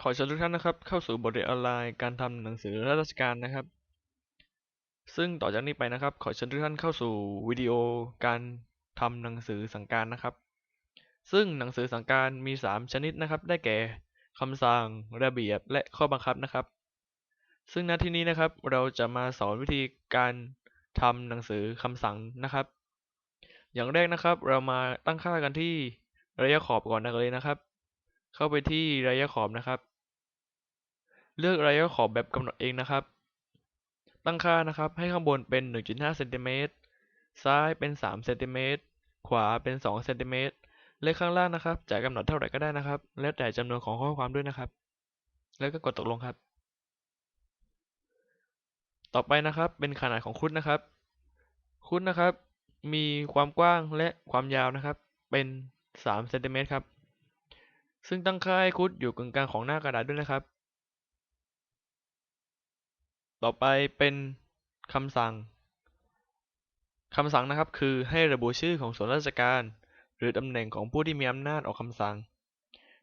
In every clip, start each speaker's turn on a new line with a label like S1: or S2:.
S1: ขอเชิญทุกท่านนะครับเข้าสู่บทเรียนออนไลน์การทำหนังสือราชการนะครับ ซึ่งต่อจากนี้ไปนะครับ ขอเชิญทุกท่านเข้าสู่วิดีโอการทำหนังสือสั่งการนะครับ ซึ่งหนังสือสั่งการมี 3 ชนิดนะครับ ได้แก่คำสั่งระเบียบและข้อบังคับนะครับ ซึ่งณที่นี้นะครับเราจะมาสอนวิธีการทำหนังสือคำสั่งนะครับ อย่างแรกนะครับเรามาตั้งค่ากันที่ระยะขอบก่อนเลยนะครับ เข้าไปที่ระยะขอบนะครับ เลือกระยะขอบแบบกำหนดเองนะครับ ตั้งค่านะครับให้ข้างบนเป็น 1.5เซนติเมตรซ้ายเป็น3เซนติเมตรขวาเป็น2เซนติเมตรและข้างล่างนะครับ จะกำหนดเท่าไหร่ก็ได้นะครับ แล้วแต่จำนวนของข้อความด้วยนะครับ แล้วก็กดตกลงครับ ต่อไปนะครับเป็นขนาดของครุฑนะครับครุฑนะครับ มีความกว้างและความยาวนะครับ เป็น3เซนติเมตรครับ ซึ่งตั้งค่าให้ครุฑอยู่กึ่งกลางของหน้ากระดาษด้วยนะครับ ต่อไปเป็นคำสั่งคำสั่งนะครับคือให้ระบุชื่อของส่วนราชการ หรือตำแหน่งของผู้ที่มีอำนาจออกคำสั่ง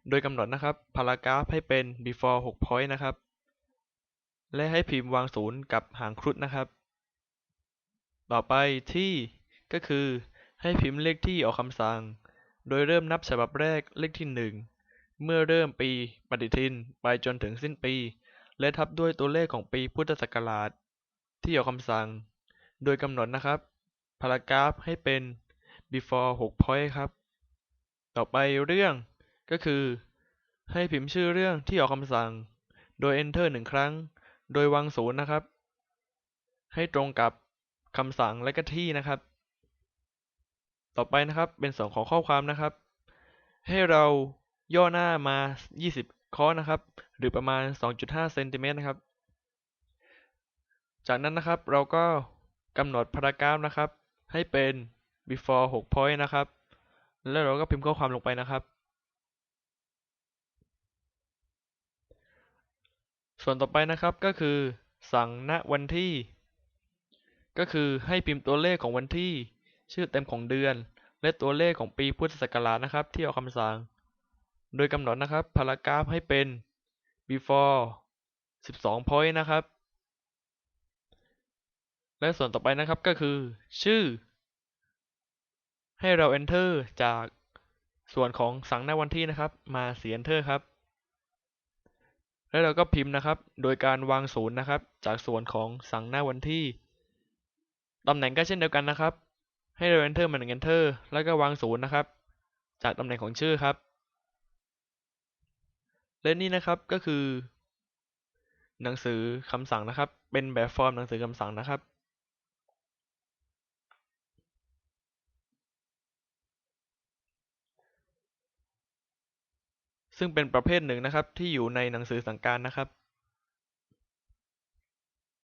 S1: โดยกำหนดนะครับพารากราฟให้เป็น before 6 point นะครับ และให้พิมพ์วางศูนย์กับหางครุฑนะครับ ต่อไปที่ก็คือให้พิมพ์เลขที่ออกคำสั่ง โดยเริ่มนับฉบับแรกเลขที่ 1 เมื่อเริ่มปีปฏิทินไปจนถึงสิ้นปี และทับด้วยตัวเลขของปีพุทธศักราช ที่ออกคำสั่ง โดยกำหนดนะครับ พารากราฟให้เป็น before 6 point ครับ ต่อไปเรื่องก็คือ ให้พิมพ์ชื่อเรื่องที่ออกคำสั่ง โดย enter หนึ่งครั้ง โดยวางศูนย์นะครับ ให้ตรงกับคำสั่งและก็ที่นะครับ ต่อไปนะครับเป็นส่วนของข้อความนะครับ ให้เรา ย่อหน้ามา 20ข้อนะครับ หรือประมาณ 2.5 เซนติเมตรนะครับ จากนั้นนะครับเราก็กำหนดพารากราฟนะครับ ให้เป็น before 6 point นะครับ แล้วเราก็พิมพ์ข้อความลงไปนะครับ ส่วนต่อไปนะครับก็คือสั่งณวันที่ ก็คือให้พิมพ์ตัวเลขของวันที่ ชื่อเต็มของเดือน และตัวเลขของปีพุทธศักราชนะครับ ที่ออกคำสั่ง โดยกำหนดนะครับพารากราฟให้เป็น before 12 point นะครับ และส่วนต่อไปนะครับก็คือ ชื่อ ให้เรา enter จากส่วนของสั่งหน้าวันที่นะครับ มาเสีย enter ครับ แล้วเราก็พิมพ์นะครับ โดยการวางศูนย์นะครับ จากส่วนของสั่งหน้าวันที่ตำแหน่งก็เช่นเดียวกันนะครับ ให้เรา enter มาหนึ่ง enter แล้วก็วางศูนย์นะครับ จากตำแหน่งของชื่อครับ และนี่นะครับก็คือ หนังสือคำสั่งนะครับ เป็นแบบฟอร์มหนังสือคำสั่งนะครับ ซึ่งเป็นประเภทหนึ่งนะครับที่อยู่ในหนังสือสั่งการนะครับ